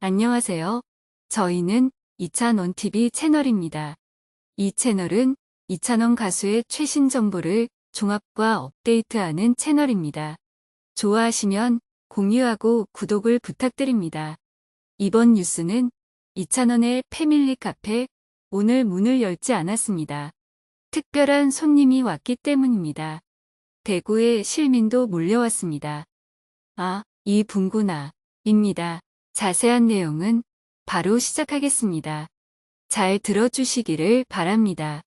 안녕하세요. 저희는 이찬원TV 채널입니다. 이 채널은 이찬원 가수의 최신 정보를 종합과 업데이트하는 채널입니다. 좋아하시면 공유하고 구독을 부탁드립니다. 이번 뉴스는 이찬원의 패밀리 카페 오늘 문을 열지 않았습니다. 특별한 손님이 왔기 때문입니다. 대구에 실민도 몰려왔습니다. 아, 이 분구나, 입니다. 자세한 내용은 바로 시작하겠습니다. 잘 들어주시기를 바랍니다.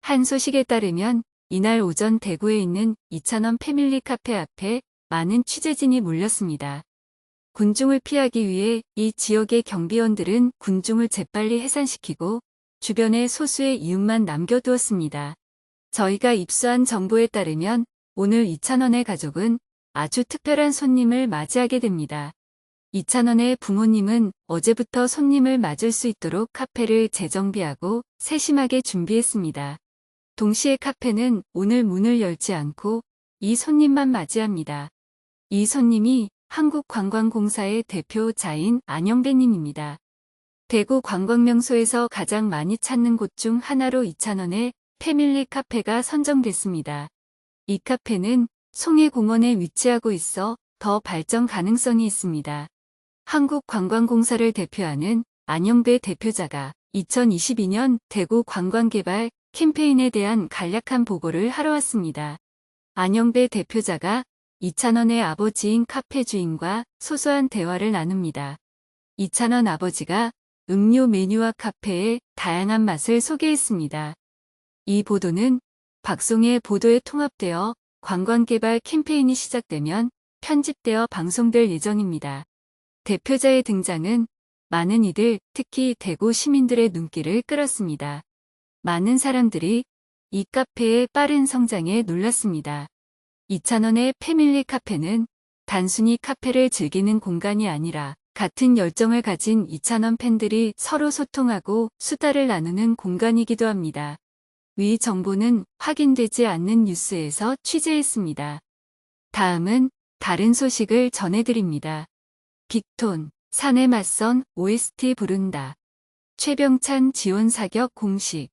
한 소식에 따르면 이날 오전 대구에 있는 이찬원 패밀리 카페 앞에 많은 취재진이 몰렸습니다. 군중을 피하기 위해 이 지역의 경비원들은 군중을 재빨리 해산시키고 주변에 소수의 이웃만 남겨두었습니다. 저희가 입수한 정보에 따르면 오늘 이찬원의 가족은 아주 특별한 손님을 맞이하게 됩니다. 이찬원의 부모님은 어제부터 손님을 맞을 수 있도록 카페를 재정비하고 세심하게 준비했습니다. 동시에 카페는 오늘 문을 열지 않고 이 손님만 맞이합니다. 이 손님이 한국관광공사의 대표자인 안영배님입니다. 대구 관광명소에서 가장 많이 찾는 곳 중 하나로 이찬원의 패밀리 카페가 선정됐습니다. 이 카페는 송해공원에 위치하고 있어 더 발전 가능성이 있습니다. 한국관광공사를 대표하는 안영배 대표자가 2022년 대구 관광개발 캠페인에 대한 간략한 보고를 하러 왔습니다. 안영배 대표자가 이찬원의 아버지인 카페 주인과 소소한 대화를 나눕니다. 이찬원 아버지가 음료 메뉴와 카페의 다양한 맛을 소개했습니다. 이 보도는 박송의 보도에 통합되어 관광개발 캠페인이 시작되면 편집되어 방송될 예정입니다. 대표자의 등장은 많은 이들, 특히 대구 시민들의 눈길을 끌었습니다. 많은 사람들이 이 카페의 빠른 성장에 놀랐습니다. 이찬원의 패밀리 카페는 단순히 카페를 즐기는 공간이 아니라 같은 열정을 가진 이찬원 팬들이 서로 소통하고 수다를 나누는 공간이기도 합니다. 위 정보는 확인되지 않는 뉴스에서 취재했습니다. 다음은 다른 소식을 전해드립니다. 빅톤, 산에 맞선 OST 부른다. 최병찬 지원 사격 공식.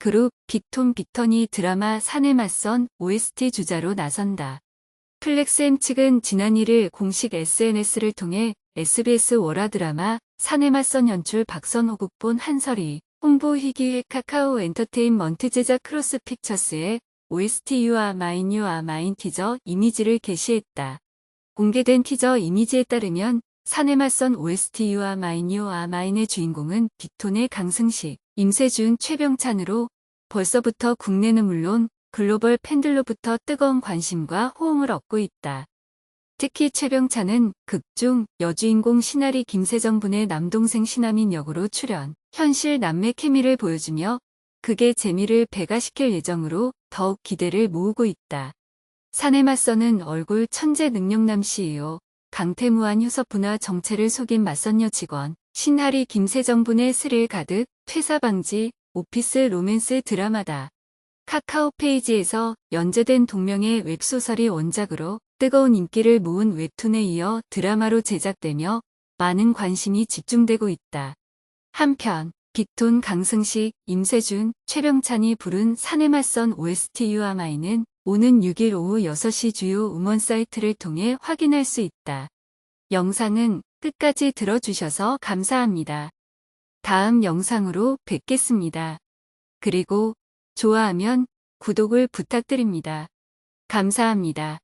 그룹 빅톤 빅턴이 드라마 산에 맞선 OST 주자로 나선다. 플렉스엠 측은 지난 1일 공식 SNS를 통해 SBS 월화 드라마 산에 맞선 연출 박선호 국본 한설이 홍보 희귀의 카카오 엔터테인먼트 제작 크로스 픽처스의 OST 유아 마인 유아 마인 티저 이미지를 게시했다. 공개된 티저 이미지에 따르면 산에 맞선 OST 유아 마인 유아 마인의 주인공은 빅톤의 강승식, 임세준, 최병찬으로 벌써부터 국내는 물론 글로벌 팬들로부터 뜨거운 관심과 호응을 얻고 있다. 특히 최병찬은 극중 여주인공 신하리 김세정 분의 남동생 신하민 역으로 출연, 현실 남매 케미를 보여주며 극의 재미를 배가시킬 예정으로 더욱 기대를 모으고 있다. 산에 맞서는 얼굴 천재 능력남 CEO, 강태무한 휴서부나 정체를 속인 맞선녀 직원, 신하리 김세정 분의 스릴 가득, 퇴사 방지, 오피스 로맨스 드라마다. 카카오 페이지에서 연재된 동명의 웹소설이 원작으로 뜨거운 인기를 모은 웹툰에 이어 드라마로 제작되며 많은 관심이 집중되고 있다. 한편 빅톤 강승식, 임세준, 최병찬이 부른 산에 맞선 OST 유아마이는 오는 6일 오후 6시 주요 음원 사이트를 통해 확인할 수 있다. 영상은 끝까지 들어주셔서 감사합니다. 다음 영상으로 뵙겠습니다. 그리고 좋아하면 구독을 부탁드립니다. 감사합니다.